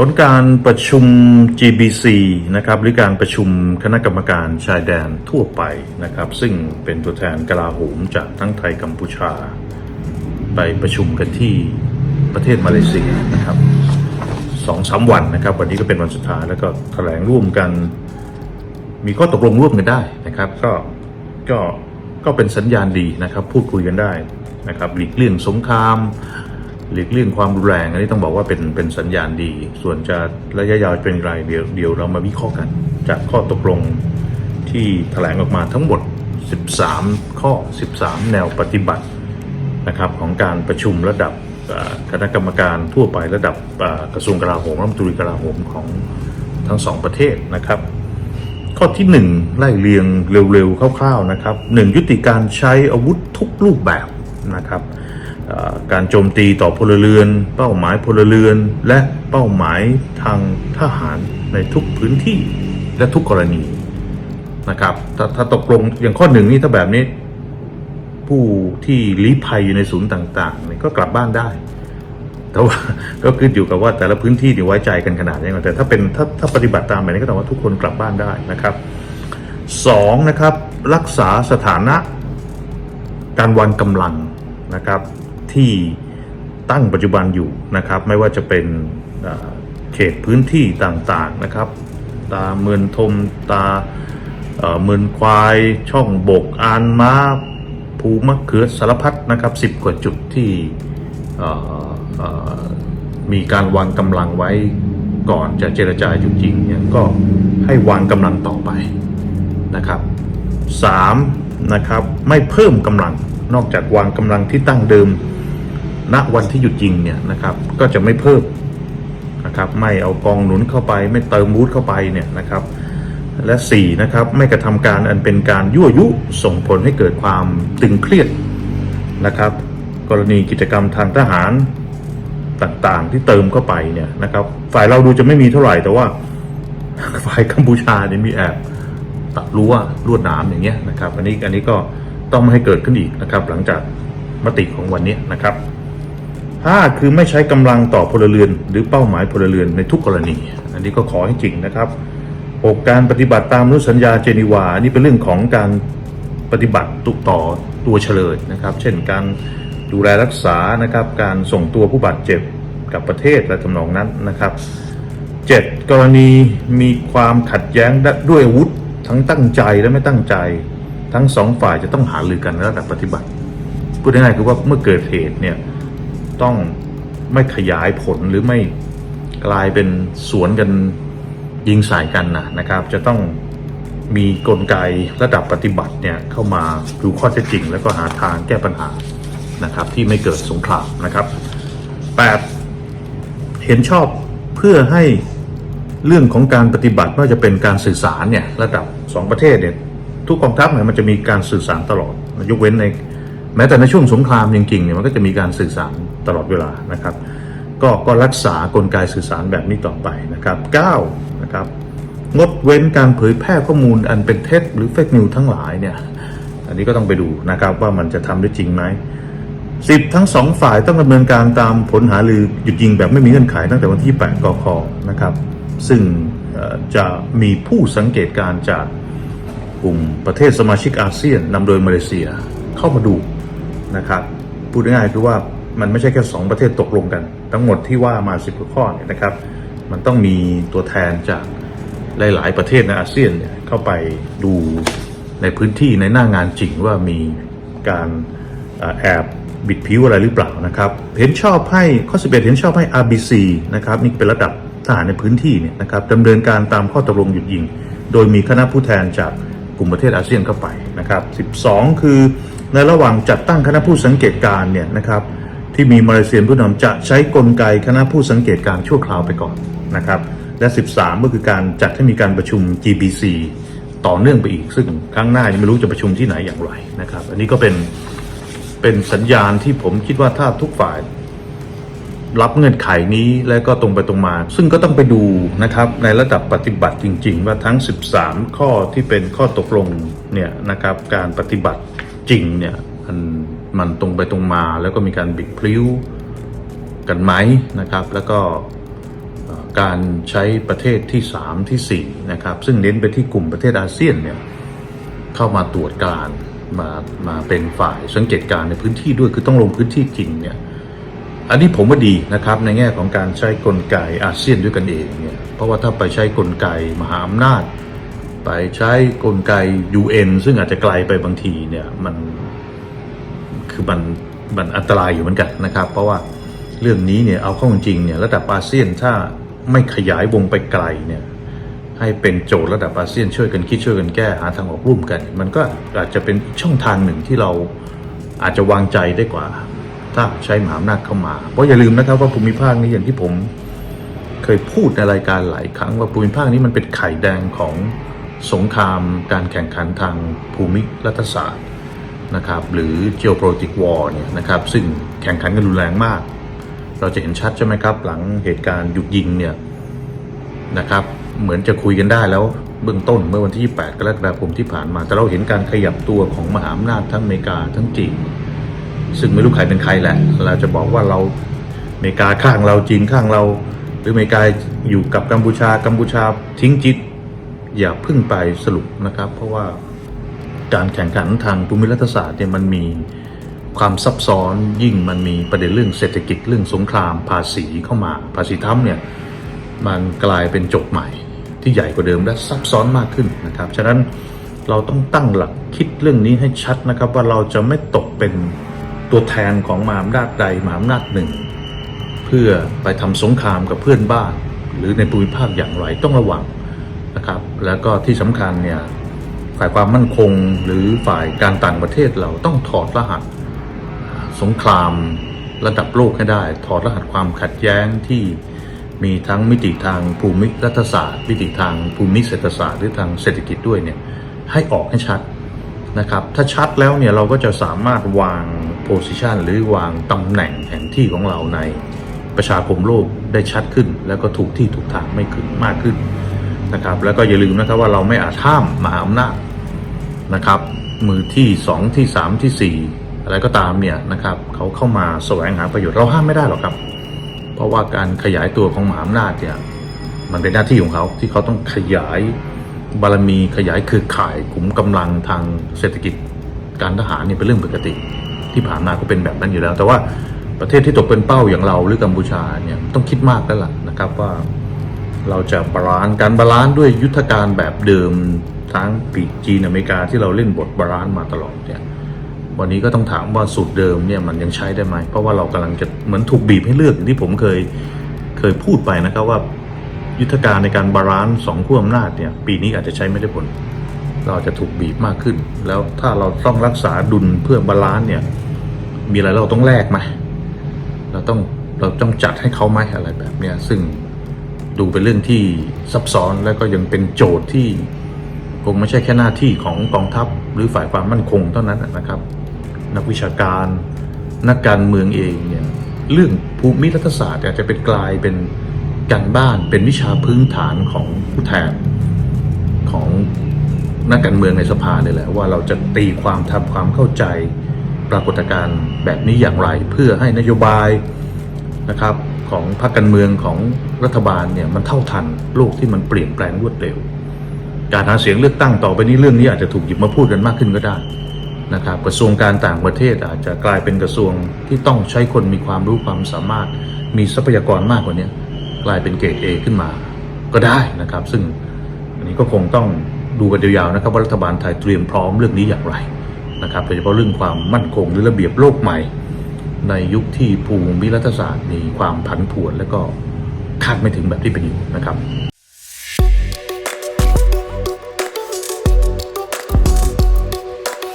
ผลการประชุม GBC นะครับหรือการประชุมคณะกรรมการชายแดนทั่วไปนะครับ ซึ่งเป็นตัวแทนกลาโหมจากทั้งไทยกัมพูชา ไปประชุมกันที่ประเทศมาเลเซียนะครับสองสามวันนะครับ วันนี้ก็เป็นวันสุดท้ายแล้วก็แถลงร่วมกัน มีข้อตกลงร่วมกันได้นะครับ ก็ก็ก็เป็นสัญญาณดีนะครับ พูดคุยกันได้นะครับ หลีกเลี่ยงสงคราม หลีกเลี่ยงความรุนแรงอันนี้ต้องบอกว่าเป็นเป็นสัญญาณดี ส่วนจะระยะยาวเป็นไรเดี๋ยวเดี๋ยวเรามาวิเคราะห์กัน จากข้อตกลงที่แถลงออกมาทั้งหมด 13 ข้อ 13 แนวปฏิบัตินะครับของการประชุมระดับคณะกรรมการทั่วไประดับกระทรวงกลาโหมรัฐมนตรีกลาโหมของทั้งสองประเทศนะครับ ข้อที่หนึ่งไล่เรียงเร็วๆคร่าวๆนะครับหนึ่งยุติการใช้อาวุธทุกรูปแบบนะครับ การโจมตีต่อพลเรือน เป้าหมายพลเรือน และเป้าหมายทางทหารในทุกพื้นที่และทุกกรณีนะครับถ้าถ้าตกลงอย่างข้อหนึ่งนี่ถ้าแบบนี้ ผู้ที่ลี้ภัยอยู่ในศูนย์ต่างๆนี่ก็กลับบ้านได้ แต่ว่าก็ขึ้นอยู่กับว่าแต่ละพื้นที่นี่ไว้ใจกันขนาดไหนแต่ถ้าเป็นถ้าถ้าปฏิบัติตามแบบนี้ก็ต้องว่าทุกคนกลับบ้านได้นะครับสองนะครับรักษาสถานะการวางกำลังนะครับ ที่ตั้งปัจจุบันอยู่นะครับ ไม่ว่าจะเป็นเขตพื้นที่ต่างๆนะครับ ตาเมือนทมตาเมือนควายช่องบกอานม้าภูมะเขือสารพัดนะครับสิบกว่าจุดที่มีการวางกำลังไว้ก่อนจะเจรจาหยุดยิงเนี่ยก็ให้วางกำลังต่อไปนะครับสามนะครับไม่เพิ่มกำลังนอกจากวางกำลังที่ตั้งเดิม ณวันที่หยุดยิงเนี่ยนะครับ ก็จะไม่เพิ่มนะครับไม่เอากองหนุนเข้าไป ไม่เติมวูดเข้าไปเนี่ยนะครับ และ4นะครับไม่กระทำการอันเป็นการยั่วยุส่งผลให้เกิดความตึงเครียดนะครับ กรณีกิจกรรมทางทหารต่างๆ ที่เติมเข้าไปเนี่ยนะครับ ฝ่ายเราดูจะไม่มีเท่าไหร่แต่ว่าฝ่ายกัมพูชาเนี่ยมีแอบตัดรั้วลวดหนามอย่างเงี้ยนะครับ อันนี้อันนี้ก็ต้องไม่ให้เกิดขึ้นอีกนะครับ หลังจากมติของวันนี้นะครับ ห้าคือไม่ใช้กำลังต่อพลเรือน หรือเป้าหมายพลเรือนในทุกกรณี อันนี้ก็ขอให้จริงนะครับหการปฏิบัติตามอนุสัญญาเจนีวานนี้เป็นเรื่องของการปฏิบัติตุต่อตัวเฉลยนะครับ เช่นการดูแลรักษานะครับการส่งตัวผู้บาดเจ็บกับประเทศและทำนองนั้นนะครับ 7. กรณีมีความขัดแย้งด้วยอาวุธทั้งตั้งใจและไม่ตั้งใจ ทั้งสองฝ่ายจะต้องหารือกันในระดับปฏิบัติพูดง่ายๆคือว่าเมื่อเกิดเหตุเนี่ย ต้องไม่ขยายผลหรือไม่กลายเป็นสวนกันยิงใส่กันนะนะครับ จะต้องมีกลไกระดับปฏิบัติเนี่ยเข้ามาดูข้อเท็จจริง แล้วก็หาทางแก้ปัญหานะครับที่ไม่เกิดสงครามนะครับ 8. เห็นชอบเพื่อให้เรื่องของการปฏิบัติไม่ว่าจะเป็นการสื่อสารเนี่ยระดับสองประเทศเนี่ยทุกกองทัพเนี่ยมันจะมีการสื่อสารตลอด ยกเว้นใน แม้แต่ในช่วงสงครามจริงๆเนี่ยมันก็จะมีการสื่อสารตลอดเวลานะครับ ก็ก็รักษากลไกสื่อสารแบบนี้ต่อไปนะครับ9นะครับงดเว้นการเผยแพร่ข้อมูลอันเป็นเท็จหรือเฟกนิวทั้งหลายเนี่ยอันนี้ก็ต้องไปดูนะครับว่ามันจะทำได้จริงไหมสิบทั้งสองฝ่ายต้องดำเนินการตามผลหารือหยุดยิงแบบไม่มีเงื่อนไขตั้งแต่วันที่ 8กคนะครับ ซึ่งจะมีผู้สังเกตการณ์จากกลุ่มประเทศสมาชิกอาเซียนนำโดยมาเลเซียเข้ามาดู นะครับพูดง่ายๆคือว่ามันไม่ใช่แค่ 2 ประเทศตกลงกัน ทั้งหมดที่ว่ามา 10กว่าข้อเนี่ยนะครับ มันต้องมีตัวแทนจากหลาย ๆ ประเทศในอาเซียนเนี่ยเข้าไปดูในพื้นที่ในหน้างานจริงว่ามีการอแอบบิดผิวอะไรหรือเปล่านะครับ เห็นชอบให้ข้อ 11 เห็นชอบให้ RBC นะครับนี่เป็นระดับทหารในพื้นที่เนี่ยนะครับดำเนินการตามข้อตกลงหยุดยิง โดยมีคณะผู้แทนจากกลุ่มประเทศอาเซียนเข้าไปนะครับ 12 คือ ในระหว่างจัดตั้งคณะผู้สังเกตการเนี่ยนะครับที่มีมาเลเซียผู้นำจะใช้กลไกคณะผู้สังเกตการชั่วคราวไปก่อนนะครับและ 13 ก็คือการจัดให้มีการประชุม GBC ต่อเนื่องไปอีก ซึ่งครั้งหน้ายังไม่รู้จะประชุมที่ไหนอย่างไรนะครับ อันนี้ก็เป็นเป็นสัญญาณที่ผมคิดว่าถ้าทุกฝ่าย รับเงื่อนไขนี้และก็ตรงไปตรงมา ซึ่งก็ต้องไปดูนะครับในระดับปฏิบัติจริง ๆ ว่าทั้ง 13 ข้อที่เป็นข้อตกลงเนี่ยนะครับการปฏิบัติ จริงเนี่ยมันมันตรงไปตรงมาแล้วก็มีการบิดพลิ้วกันไหมนะครับ แล้วก็การใช้ประเทศที่ 3ทีสี่ 4 นะครับ ซึ่งเน้นไปที่กลุ่มประเทศอาเซียนเนี่ยเข้ามาตรวจการมามาเป็นฝ่ายสังเกตการในพื้นที่ด้วยคือต้องลงพื้นที่จริงเนี่ยอันนี้ผมว่าดีนะครับในแง่ของการใช้กลไกอาเซียนด้วยกันเองเนี่ยเพราะว่าถ้าไปใช้กลไกมหาอำนาจ ไปใช้กลไก UN ซึ่งอาจจะไกลไปบางทีเนี่ยมันคือมันมันอันตรายอยู่เหมือนกันนะครับ เพราะว่าเรื่องนี้เนี่ยเอาเข้าจริงเนี่ยระดับอาเซียนถ้าไม่ขยายวงไปไกลเนี่ยให้เป็นโจทย์ระดับอาเซียนช่วยกันคิดช่วยกันแก้หาทางออกร่วมกัน มันก็อาจจะเป็นช่องทางหนึ่งที่เราอาจจะวางใจได้กว่า ถ้าใช้มหาอำนาจเข้ามา เพราะอย่าลืมนะครับว่าภูมิภาคนี้อย่างที่ผมเคยพูดในรายการหลายครั้งว่าภูมิภาคนี้มันเป็นไข่แดงของ สงครามการแข่งขันทางภูมิรัฐศาสตร์นะครับหรือ geopolitical war เนี่ยนะครับซึ่งแข่งขันกันรุนแรงมาก เราจะเห็นชัดใช่ไหมครับ หลังเหตุการณ์หยุดยิงเนี่ยนะครับเหมือนจะคุยกันได้แล้วเบื้องต้นเมื่อวันที่28กรกฎาคมที่ผ่านมา แต่เราเห็นการขยับตัวของมหาอำนาจทั้งอเมริกาทั้งจีน ซึ่งไม่รู้ใครเป็นใครแหละ เราจะบอกว่าเราอเมริกาข้างเราจีนข้างเรา หรืออเมริกาอยู่กับกัมพูชากัมพูชาทิ้งจิต อย่าพึ่งไปสรุปนะครับ เพราะว่าการแข่งขันทางภูมิรัฐศาสตร์เนี่ยมันมีความซับซ้อนยิ่งมันมีประเด็นเรื่องเศรษฐกิจเรื่องสงครามภาษีเข้ามา ภาษีทั้มเนี่ยมันกลายเป็นจทย์ใหม่ที่ใหญ่กว่าเดิมและซับซ้อนมากขึ้นนะครับฉะนั้นเราต้องตั้งหลักคิดเรื่องนี้ให้ชัดนะครับ ว่าเราจะไม่ตกเป็นตัวแทนของมหาอำนาจใดมหาอำนาจหนึ่ง เพื่อไปทำสงครามกับเพื่อนบ้าน หรือในภูมิภาคอย่างไรต้องระวัง นะครับ แล้วก็ที่สำคัญเนี่ยฝ่ายความมั่นคงหรือฝ่ายการต่างประเทศเราต้องถอดรหัสสงครามระดับโลกให้ได้ ถอดรหัสความขัดแย้งที่มีทั้งมิติทางภูมิรัฐศาสตร์ มิติทางภูมิเศรษฐศาสตร์หรือทางเศรษฐกิจด้วยเนี่ยให้ออกให้ชัดนะครับ ถ้าชัดแล้วเนี่ยเราก็จะสามารถวางโพสิชันหรือวางตำแหน่งแห่งที่ของเราในประชาคมโลกได้ชัดขึ้น แล้วก็ถูกที่ถูกทางไม่ขึ้นมากขึ้น นะครับ แล้วก็อย่าลืมนะครับว่าเราไม่อาจห้ามมหาอำนาจนะครับ มือที่สองที่สามที่สี่อะไรก็ตามเนี่ยนะครับเขาเข้ามาแสวงหาประโยชน์เราห้ามไม่ได้หรอกครับ เพราะว่าการขยายตัวของมหาอำนาจเนี่ยมันเป็นหน้าที่ของเขาที่เขาต้องขยายบารมีขยายเครือข่ายขุมกำลังทางเศรษฐกิจการทหารเนี่ยเป็นเรื่องปกติ ที่ผ่านมาก็เป็นแบบนั้นอยู่แล้ว แต่ว่าประเทศที่ตกเป็นเป้าอย่างเราหรือกัมพูชาเนี่ยต้องคิดมากแล้วล่ะนะครับว่า เราจะบาลานซ์การบาลานซ์ด้วยยุทธการแบบเดิมทั้งปีกจีนอเมริกาที่เราเล่นบทบาลานซ์มาตลอดเนี่ยวันนี้ก็ต้องถามว่าสูตรเดิมเนี่ยมันยังใช้ได้ไหมเพราะว่าเรากำลังจะเหมือนถูกบีบให้เลือกอย่างที่ผมเคยเคยพูดไปนะครับว่า ยุทธการในการบาลานซ์สองขั้วอำนาจเนี่ยปีนี้อาจจะใช้ไม่ได้ผล เราจะถูกบีบมากขึ้น แล้วถ้าเราต้องรักษาดุลเพื่อบาลานซ์เนี่ยมีอะไรเราต้องแลกไหมเราต้องเราต้องจัดให้เขาไหมอะไรแบบเนี้ยซึ่ง ดูเป็นเรื่องที่ซับซ้อนแล้วก็ยังเป็นโจทย์ที่คงไม่ใช่แค่หน้าที่ของกองทัพ หรือฝ่ายความมั่นคงเท่านั้นนะครับ นักวิชาการนักการเมืองเองเนี่ยเรื่องภูมิรัฐศาสตร์อาจจะเป็นกลายเป็นการบ้านเป็นวิชาพื้นฐานของผู้แทนของนักการเมืองในสภาเนี่ยแหละว่าเราจะตีความทำความเข้าใจปรากฏการณ์แบบนี้อย่างไร เพื่อให้นโยบายนะครับ ของพรรคการเมืองของรัฐบาลเนี่ยมันเท่าทันโลกที่มันเปลี่ยนแปลงรวดเร็ว การหาเสียงเลือกตั้งต่อไปนี้เรื่องนี้อาจจะถูกหยิบมาพูดกันมากขึ้นก็ได้นะครับกระทรวงการต่างประเทศอาจจะกลายเป็นกระทรวงที่ต้องใช้คนมีความรู้ความสามารถ มีทรัพยากรมากกว่านี้กลายเป็นเกรดเอขึ้นมาก็ได้นะครับ ซึ่งอันนี้ก็คงต้องดูกันยาวๆนะครับว่ารัฐบาลไทยเตรียมพร้อมเรื่องนี้อย่างไรนะครับโดยเฉพาะเรื่องความมั่นคงหรือระเบียบโลกใหม่ ในยุคที่ภูมิรัฐศาสตร์มีความผันผวนและก็คาดไม่ถึงแบบที่เป็นอยู่นะครับ